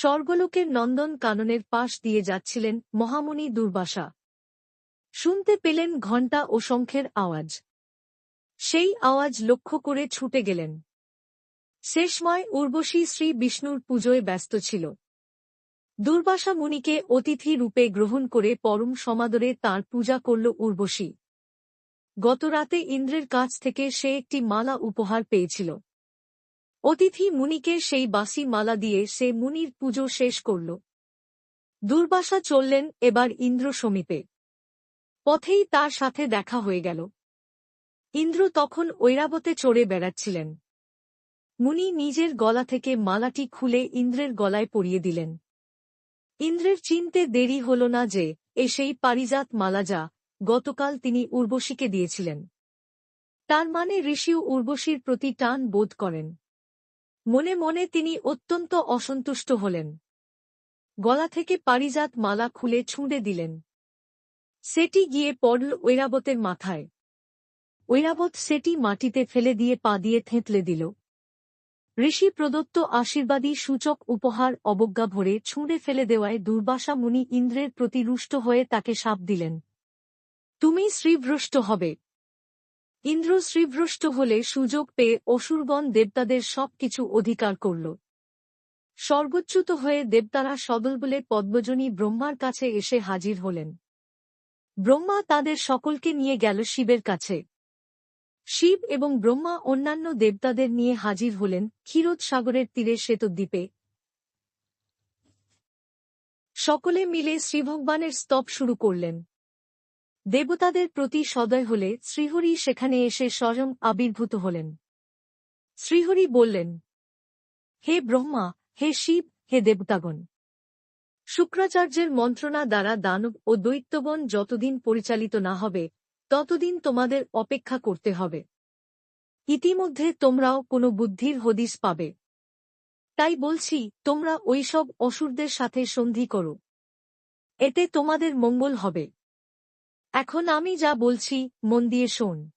স্বর্গলোকের নন্দন কাননের পাশ দিয়ে যাচ্ছিলেন মহামুনি দুর্বাসা। শুনতে পেলেন ঘণ্টা ও শঙ্খের আওয়াজ। সেই আওয়াজ লক্ষ্য করে ছুটে গেলেন। শেষময় উর্বশী শ্রী বিষ্ণুর পুজোয় ব্যস্ত ছিল। দুর্বাসা মুনিকে অতিথি রূপে গ্রহণ করে পরম সমাদরে তার পূজা করল উর্বশী। গতরাতে ইন্দ্রের কাছ থেকে সে একটি মালা উপহার পেয়েছিল। অতিথি মুনিকে সেই বাসি মালা দিয়ে সে মুনির পুজো শেষ করল। দুর্বাসা চললেন এবার ইন্দ্র সমীপে। পথেই তার সাথে দেখা হয়ে গেল। ইন্দ্র তখন ঐরাবতে চড়ে বেড়াচ্ছিলেন। মুনি নিজের গলা থেকে মালাটি খুলে ইন্দ্রের গলায় পরিয়ে দিলেন। ইন্দ্রের চিনতে দেরি হল না যে, এ সেই পারিজাত মালা যা গতকাল তিনি উর্বশীকে দিয়েছিলেন। তার মানে ঋষিও উর্বশীর প্রতি টান বোধ করেন। মনে মনে তিনি অত্যন্ত অসন্তুষ্ট হলেন। গলা থেকে পারিজাত মালা খুলে ছুঁড়ে দিলেন। সেটি গিয়ে পড়ল ঐরাবতের মাথায়। ঐরাবত সেটি মাটিতে ফেলে দিয়ে পা দিয়ে থেঁতলে দিল। ঋষি প্রদত্ত আশীর্বাদী সূচক উপহার অবজ্ঞা ভরে ছুঁড়ে ফেলে দেওয়ায় দুর্বাসা মুনি ইন্দ্রের প্রতি রুষ্ট হয়ে তাকে সাপ দিলেন। তুমি শ্রীভ্রষ্ট হবে। ইন্দ্র শ্রীভ্রষ্ট হলে সুযোগ পেয়ে অসুরগণ দেবতাদের সব কিছু অধিকার করল। সর্বোচ্যুত হয়ে দেবতারা সদলবলে পদ্মজনী ব্রহ্মার কাছে এসে হাজির হলেন। ব্রহ্মা তাদের সকলকে নিয়ে গেল শিবের কাছে। শিব এবং ব্রহ্মা অন্যান্য দেবতাদের নিয়ে হাজির হলেন ক্ষীরোদ সাগরের তীরে শ্বেতদ্বীপে। সকলে মিলে শ্রীভগবানের স্তব শুরু করলেন। দেবতাদের প্রতি সদয় হলে শ্রীহরি সেখানে এসে স্বয়ং আবির্ভূত হলেন। শ্রীহরি বললেন, হে ব্রহ্মা, হে শিব, হে দেবতাগণ! শুক্রাচার্যের মন্ত্রণা দ্বারা দানব ও দৈত্যবন যতদিন পরিচালিত না হবে, ততদিন তোমাদের অপেক্ষা করতে হবে। ইতিমধ্যে তোমরাও কোনো বুদ্ধির হদিস পাবে। তাই বলছি, তোমরা ওইসব অসুরদের সাথে সন্ধি করো। এতে তোমাদের মঙ্গল হবে। এখন আমি যা বলছি, মন দিয়ে শোন।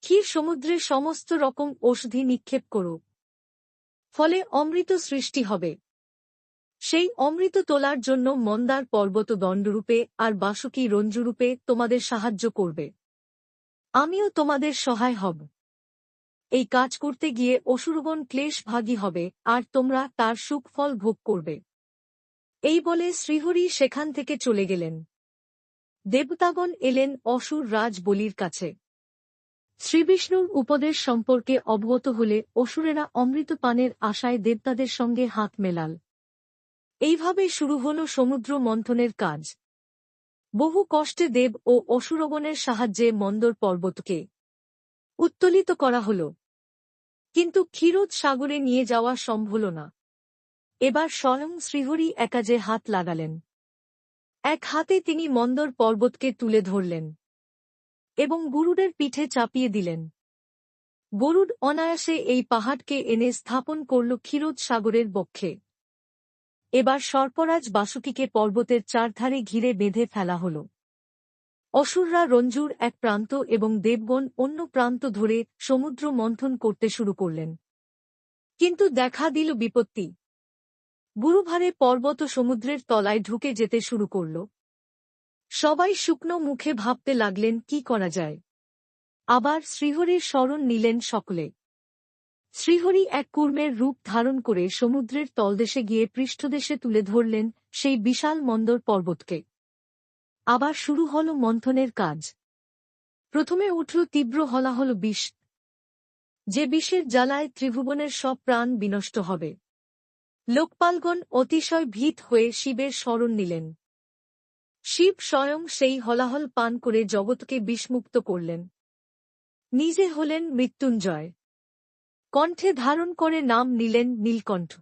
ক্ষীর সমুদ্রে সমস্ত রকম ঔষধি নিক্ষেপ করো ফলে অমৃত সৃষ্টি হবে। সেই অমৃত তোলার জন্য মন্দার পর্বত দণ্ডরূপে আর বাসুকী রঞ্জুরূপে তোমাদের সাহায্য করবে। আমিও তোমাদের সহায় হব। এই কাজ করতে গিয়ে অসুরগণ ক্লেশ ভাগী হবে, আর তোমরা তার সুখফল ভোগ করবে। এই বলে শ্রীহরি সেখান থেকে চলে গেলেন। দেবতাগণ এলেন অসুর রাজ বলির কাছে। শ্রীবিষ্ণুর উপদেশ সম্পর্কে অবগত হলে অসুরেরা অমৃত পানের আশায় দেবতাদের সঙ্গে হাত মেলাল। এইভাবে শুরু হল সমুদ্র মন্থনের কাজ। বহু কষ্টে দেব ও অসুরগণের সাহায্যে মন্দর পর্বতকে উত্তোলিত করা হল। কিন্তু ক্ষীরোদ সাগরে নিয়ে যাওয়া সম্ভল না। এবার স্বয়ং শ্রীহরি একাজে হাত লাগালেন। এক হাতে তিনি মন্দর পর্বতকে তুলে ধরলেন এবং গরুডের পিঠে চাপিয়ে দিলেন। গরুড অনায়াসে এই পাহাড়কে এনে স্থাপন করল ক্ষীরোদ সাগরের বক্ষে। এবার সর্পরাজ বাসুকিকে পর্বতের চারধারে ঘিরে বেঁধে ফেলা হল। অসুররা রঞ্জুর এক প্রান্ত এবং দেবগণ অন্য প্রান্ত ধরে সমুদ্র মন্থন করতে শুরু করলেন। কিন্তু দেখা দিল বিপত্তি। গুরুভারে পর্বত সমুদ্রের তলায় ঢুকে যেতে শুরু করল। সবাই শুকনো মুখে ভাবতে লাগলেন, কি করা যায়? আবার শ্রীহরির স্মরণ নিলেন সকলে। শ্রীহরি এক কুর্মের রূপ ধারণ করে সমুদ্রের তলদেশে গিয়ে পৃষ্ঠদেশে তুলে ধরলেন সেই বিশাল মন্দর পর্বতকে। আবার শুরু হল মন্থনের কাজ। প্রথমে উঠল তীব্র হলাহল বিষ। যে বিষের জ্বালায় ত্রিভুবনের সব প্রাণ বিনষ্ট হবে। লোকপালগণ অতিশয় ভীত হয়ে শিবের স্মরণ নিলেন। শিব স্বয়ং সেই হলাহল পান করে জগৎকে বিষমুক্ত করলেন। নিজে হলেন মৃত্যুঞ্জয়। কণ্ঠে ধারণ করে নাম নিলেন নীলকণ্ঠ।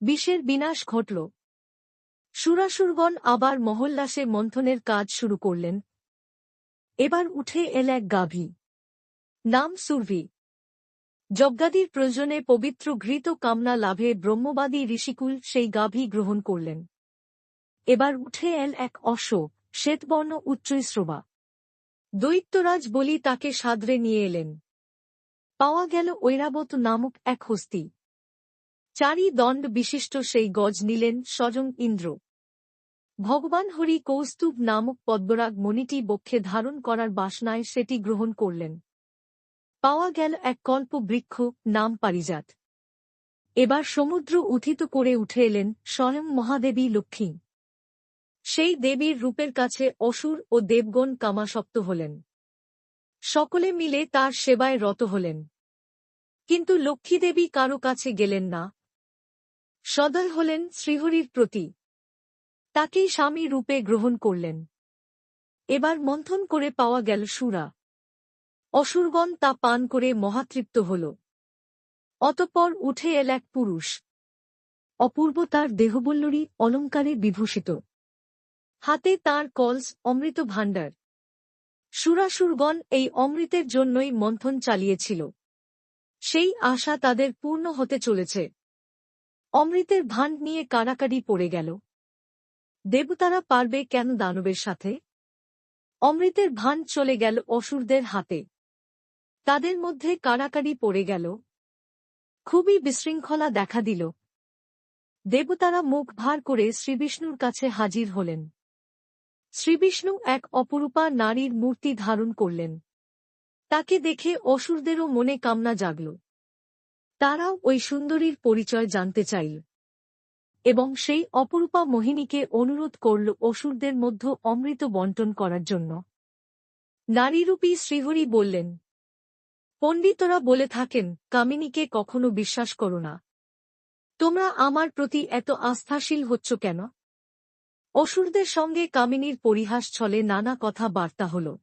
বিষের বিনাশ ঘটল। সুরাসুরগণ আবার মহল্লাসে মন্থনের কাজ শুরু করলেন। এবার উঠে এল এক গাভী। নাম সুরভি। যজ্ঞাদির প্রয়োজনে পবিত্র ঘৃত কামনা লাভে ব্রহ্মবাদী ঋষিকুল সেই গাভী গ্রহণ করলেন। এবার উঠে এল এক অশ্ব শ্বেতবর্ণ উচ্চৈশ্রবা দৈত্যরাজ বলি তাকে সাদরে নিয়ে এলেন। পাওয়া গেল ঐরাবত নামক এক হস্তি। চারি দণ্ড বিশিষ্ট সেই গজ নিলেন স্বয়ং ইন্দ্র। ভগবান হরি কৌস্তুভ নামক পদ্মরাগ মণিটি বক্ষে ধারণ করার বাসনায় সেটি গ্রহণ করলেন। পাওয়া গেল এক কল্প বৃক্ষ নাম পারিজাত। এবার সমুদ্র উথিত করে উঠে এলেন স্বয়ং মহাদেবী লক্ষ্মী। সেই দেবীর রূপের কাছে অসুর ও দেবগণ কামাসক্ত হলেন। সকলে মিলে তার সেবায় রত হলেন। কিন্তু লক্ষ্মীদেবী কারও কাছে গেলেন না। সদয় হলেন শ্রীহরির প্রতি। তাকেই স্বামী রূপে গ্রহণ করলেন। এবার মন্থন করে পাওয়া গেল সুরা। অসুরগণ তা পান করে মহাতৃপ্ত হল। অতপর উঠে এল এক পুরুষ। অপূর্ব তার দেহবল্লরী অলঙ্কারে বিভূষিত। হাতে তার কলস অমৃত ভাণ্ডার। সুরাসুরগণ এই অমৃতের জন্যই মন্থন চালিয়েছিল। সেই আশা তাদের পূর্ণ হতে চলেছে। অমৃতের ভাণ্ড নিয়ে কারাকারি পড়ে গেল। দেবতারা পারবে কেন দানবের সাথে? অমৃতের ভান চলে গেল অসুরদের হাতে। তাদের মধ্যে কারাকারি পড়ে গেল। খুবই বিশৃঙ্খলা দেখা দিল। দেবতারা মুখ ভার করে শ্রীবিষ্ণুর কাছে হাজির হলেন। শ্রীবিষ্ণু এক অপরূপা নারীর মূর্তি ধারণ করলেন। তাকে দেখে অসুরদেরও মনে কামনা জাগল। তারাও ওই সুন্দরীর পরিচয় জানতে চাইল। এবং সেই অপরূপা মোহিনীকে অনুরোধ করল অসুরদের মধ্যে অমৃত বন্টন করার জন্য। নারীরূপী শ্রীহরি বললেন পণ্ডিতরা বলে থাকেন, কামিনীকে কখনো বিশ্বাস করো না। তোমরা আমার প্রতি এত আস্থাশীল হচ্ছ কেন? অসুরদের সঙ্গে কামিনীর পরিহাস ছলে নানা কথা বার্তা হল।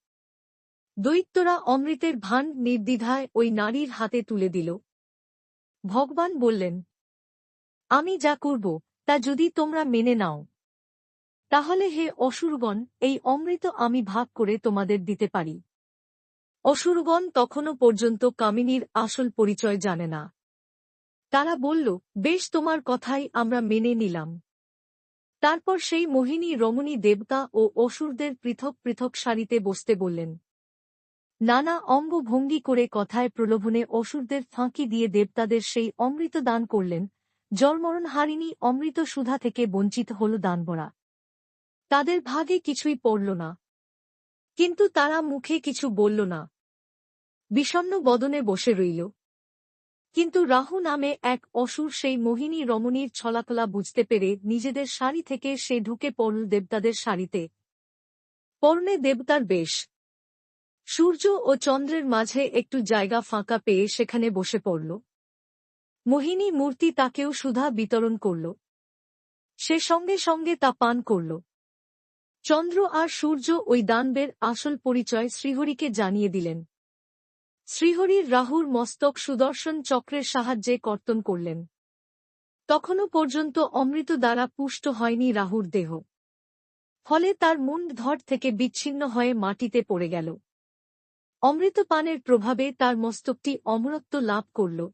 দৈত্যরা অমৃতের ভান নির্দ্বিধায় ওই নারীর হাতে তুলে দিল। ভগবান বললেন, আমি যা করব, তা যদি তোমরা মেনে নাও। তাহলে হে অসুরগণ, এই অমৃত আমি ভাগ করে তোমাদের দিতে পারি। অসুরগণ তখনও পর্যন্ত কামিনীর আসল পরিচয় জানে না। তারা বলল, বেশ তোমার কথাই আমরা মেনে নিলাম। তারপর সেই মোহিনী রমণী দেবতা ও অসুরদের পৃথক পৃথক সারিতে বসতে বললেন, নানা অঙ্গভঙ্গি করে কথায় প্রলোভনে অসুরদের ফাঁকি দিয়ে দেবতাদের সেই অমৃত দান করলেন জলমরণ হারিনী অমৃত সুধা থেকে বঞ্চিত হল দানবরা। তাদের ভাগে কিছুই পড়ল না। কিন্তু তারা মুখে কিছু বলল না। বিষণ্ন বদনে বসে রইল। কিন্তু রাহু নামে এক অসুর সেই মোহিনী রমণীর ছলাকলা বুঝতে পেরে নিজেদের শাড়ি থেকে সে ঢুকে পড়ল দেবতাদের শাড়িতে। পর্ণে দেবতার বেশ। সূর্য ও চন্দ্রের মাঝে একটু জায়গা ফাঁকা পেয়ে সেখানে বসে পড়ল। মোহিনী মূর্তি তাকেও সুধা বিতরণ করল। সে সঙ্গে সঙ্গে তা পান করল। চন্দ্র আর সূর্য ওই দানবের আসল পরিচয় শ্রীহরিকে জানিয়ে দিলেন। শ্রীহরির রাহুর মস্তক সুদর্শন চক্রের সাহায্যে কর্তন করলেন। তখনও পর্যন্ত অমৃত দ্বারা পুষ্ট হয়নি রাহুর দেহ। ফলে তার মুন্ড ধর থেকে বিচ্ছিন্ন হয়ে মাটিতে পড়ে গেল। অমৃত পানের প্রভাবে তার মস্তকটি অমরত্ব লাভ করল।